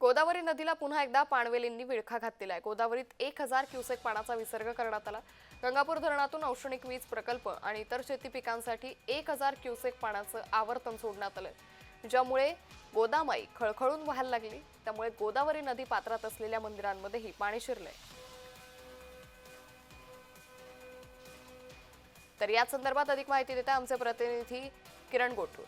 गोदावरी नदीला पुन्हा एकदा पाणवेलींनी विळखा घातलेला आहे. गोदावरीत एक हजार क्युसेक पाण्याचा विसर्ग करण्यात आला. गंगापूर धरणातून औष्णिक वीज प्रकल्प आणि इतर शेती पिकांसाठी एक हजार क्युसेक पाण्याचं आवर्तन सोडण्यात आलं ज्यामुळे गोदामाई खळखळून व्हायला लागली. त्यामुळे गोदावरी नदी पात्रात असलेल्या मंदिरांमध्येही पाणी शिरलंय. तर याच संदर्भात अधिक माहिती देत आमचे प्रतिनिधी किरण गोठूर.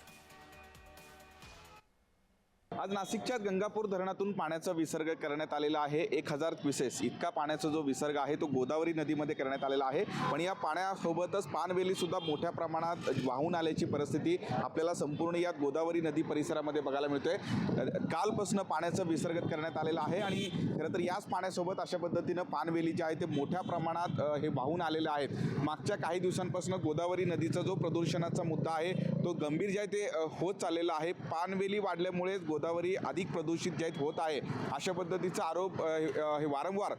आज नाशिकच्या गंगापूर धरणातून पाण्याचा विसर्ग करण्यात आलेला आहे. एक हजार क्विसेस इतका पाण्याचा जो विसर्ग आहे तो गोदावरी नदीमध्ये करण्यात आलेला आहे. पण या पाण्यासोबतच पानवेलीसुद्धा मोठ्या प्रमाणात वाहून आल्याची परिस्थिती आपल्याला संपूर्ण या गोदावरी नदी परिसरामध्ये बघायला मिळतोय. कालपासून पाण्याचा विसर्ग करण्यात आलेला आहे आणि खरं तर याच पाण्यासोबत अशा पद्धतीनं पानवेली जे आहे ते मोठ्या प्रमाणात हे वाहून आलेले आहेत. मागच्या काही दिवसांपासून गोदावरी नदीचा जो प्रदूषणाचा मुद्दा आहे तो गंभीर जे आहे ते होत चाललेला आहे. पानवेली वाढल्यामुळे गोदावरी अधिक प्रदूषित जे आहेत होत आहे अशा पद्धतीचा आरोप हे वारंवार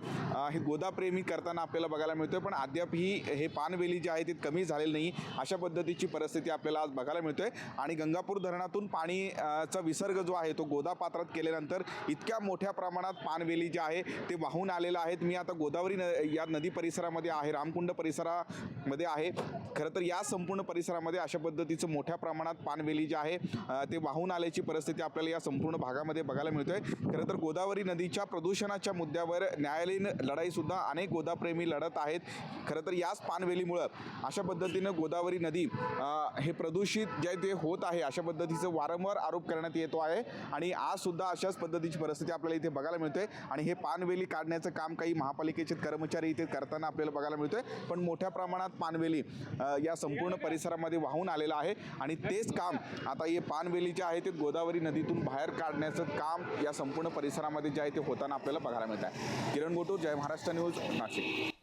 हे गोदाप्रेमी करताना आपल्याला बघायला मिळतोय. पण अद्यापही हे पानवेली जे आहे ते कमी झालेलं नाही. अशा पद्धतीची परिस्थिती आपल्याला आज बघायला मिळतोय. आणि गंगापूर धरणातून पाणीचा विसर्ग जो आहे तो गोदा पात्रात केल्यानंतर इतक्या मोठ्या प्रमाणात पानवेली जे आहे ते वाहून आलेलं आहेत. मी आता गोदावरी न या नदी परिसरामध्ये आहे रामकुंड परिसरामध्ये आहे. खरं तर या संपूर्ण परिसरामध्ये अशा पद्धतीचं मोठ्या प्रमाणात पानवेली जे आहे ते वाहून आल्याची परिस्थिती आपल्याला या संपूर्ण भागामध्ये बघायला मिळतोय. खरं तर गोदावरी नदीच्या प्रदूषणाच्या मुद्द्यावर न्यायालयीन लढाईसुद्धा अनेक गोदाप्रेमी लढत आहेत. खरं तर याच पानवेलीमुळं अशा पद्धतीनं गोदावरी नदी हे प्रदूषित जे ते होत आहे. अशा पद्धतीचं वारंवार आरोप करण्यात येतो आहे. आणि आज सुद्धा अशाच पद्धतीची परिस्थिती आपल्याला इथे बघायला मिळते आणि हे पानवेली काढण्याचं काम काही महापालिकेचे कर्मचारी इथे करताना आपल्याला बघायला मिळतोय. पण मोठ्या प्रमाणात पानवेली या संपूर्ण परिसरामध्ये वाहून आलेलं आहे. आणि तेच काम आता हे पानवेली जे आहे ते गोदावरी नदीतून बाहेर काढण्याचं काम या संपूर्ण परिसरामध्ये जे आहे ते होताना आपल्याला बघायला मिळत आहे. किरण गोटूर जय महाराष्ट्र न्यूज नाशिक.